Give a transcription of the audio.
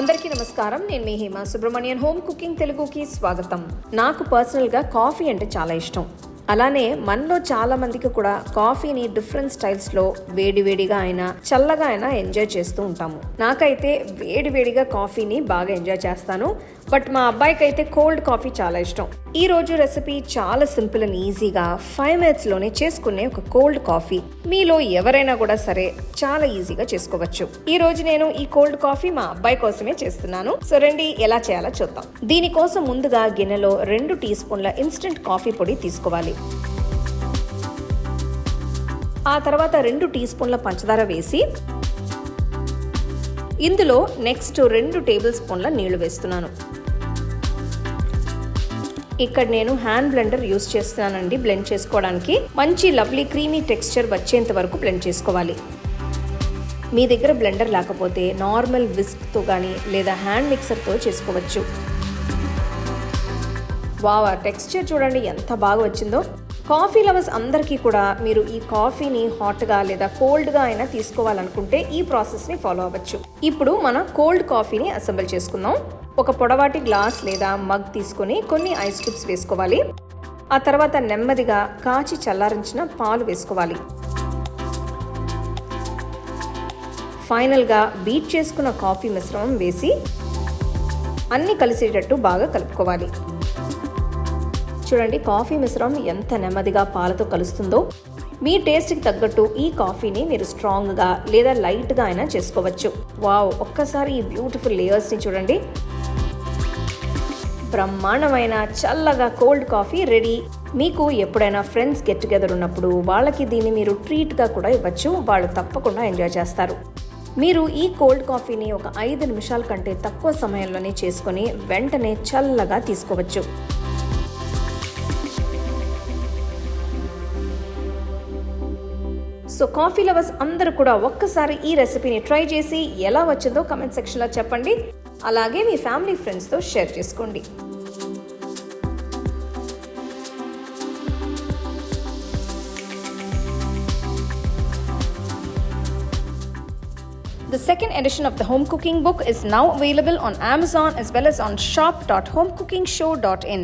అందరికీ నమస్కారం. నేను మీ హేమ సుబ్రహ్మణ్యన్ హోమ్ కుకింగ్ తెలుగుకి స్వాగతం. నాకు పర్సనల్గా కాఫీ అంటే చాలా ఇష్టం. అలానే మనలో చాలా మందికి కూడా కాఫీని డిఫరెంట్ స్టైల్స్లో వేడివేడిగా అయినా చల్లగా అయినా ఎంజాయ్ చేస్తూ ఉంటాము. నాకైతే వేడివేడిగా కాఫీని బాగా ఎంజాయ్ చేస్తాను. బట్ మా అబ్బాయికి అయితే కోల్డ్ కాఫీ చాలా ఇష్టం. ఈ రోజు రెసిపీ చాలా సింపుల్ అండ్ ఈజీగా ఫైవ్ మినిట్స్లోనే చేసుకునే ఒక కోల్డ్ కాఫీ. మీలో ఎవరైనా కూడా సరే చాలా ఈజీగా చేసుకోవచ్చు. ఈ రోజు నేను ఈ కోల్డ్ కాఫీ మా అబ్బాయి కోసమే చేస్తున్నాను. సో రండి ఎలా చేయాలో చూద్దాం. దీనికోసం ముందుగా గిన్నెలో రెండు టీ స్పూన్ల ఇన్స్టెంట్ కాఫీ పొడి తీసుకోవాలి. ఆ తర్వాత రెండు టీ స్పూన్ల పంచదార వేసి ఇందులో నెక్స్ట్ రెండు టేబుల్ స్పూన్ల నీళ్ళు వేస్తున్నాను. ఇక్కడ నేను హ్యాండ్ బ్లెండర్ యూస్ చేస్తున్నానండి. బ్లెండ్ చేసుకోవడానికి మంచి లవ్లీ క్రీమీ టెక్స్చర్ వచ్చేంత వరకు బ్లెండ్ చేసుకోవాలి. మీ దగ్గర బ్లెండర్ లేకపోతే నార్మల్ విస్క్తో కానీ లేదా హ్యాండ్ మిక్సర్తో చేసుకోవచ్చు. వావ్ టెక్స్చర్ చూడండి ఎంత బాగా వచ్చిందో. కాఫీ లవర్స్ అందరికీ కూడా మీరు ఈ కాఫీని హాట్గా లేదా కోల్డ్గా అయినా తీసుకోవాలనుకుంటే ఈ ప్రాసెస్ని ఫాలో అవ్వచ్చు. ఇప్పుడు మన కోల్డ్ కాఫీని అసెంబుల్ చేసుకుందాం. ఒక పొడవాటి గ్లాస్ లేదా మగ్ తీసుకొని కొన్ని ఐస్ క్యూబ్స్ వేసుకోవాలి. ఆ తర్వాత నెమ్మదిగా కాచి చల్లారించిన పాలు వేసుకోవాలి. ఫైనల్గా బీట్ చేసుకున్న కాఫీ మిశ్రమం వేసి అన్నీ కలిసేటట్టు బాగా కలుపుకోవాలి. చూడండి కాఫీ మిశ్రమం ఎంత నెమ్మదిగా పాలతో కలుస్తుందో. మీ టేస్ట్కి తగ్గట్టు ఈ కాఫీని మీరు స్ట్రాంగ్గా లేదా లైట్గా అయినా చేసుకోవచ్చు. వావ్ ఒక్కసారి ఈ బ్యూటిఫుల్ లేయర్స్ని చూడండి. బ్రహ్మాండమైన చల్లగా కోల్డ్ కాఫీ రెడీ. మీకు ఎప్పుడైనా ఫ్రెండ్స్ గెట్ టుగెదర్ ఉన్నప్పుడు వాళ్ళకి దీన్ని మీరు ట్రీట్గా కూడా ఇవ్వచ్చు. వాళ్ళు తప్పకుండా ఎంజాయ్ చేస్తారు. మీరు ఈ కోల్డ్ కాఫీని ఒక ఐదు నిమిషాల కంటే తక్కువ సమయంలోనే చేసుకొని వెంటనే చల్లగా తీసుకోవచ్చు. సో కాఫీ లవర్స్ అందరూ కూడా ఒక్కసారి ఈ రెసిపీని ట్రై చేసి ఎలా వచ్చిందో కమెంట్ సెక్షన్లో చెప్పండి అలాగే మీ ఫ్యామిలీ ఫ్రెండ్స్తో షేర్ చేసుకోండి The second edition of the home cooking book is now available on Amazon as well as on shop.homecookingshow.in.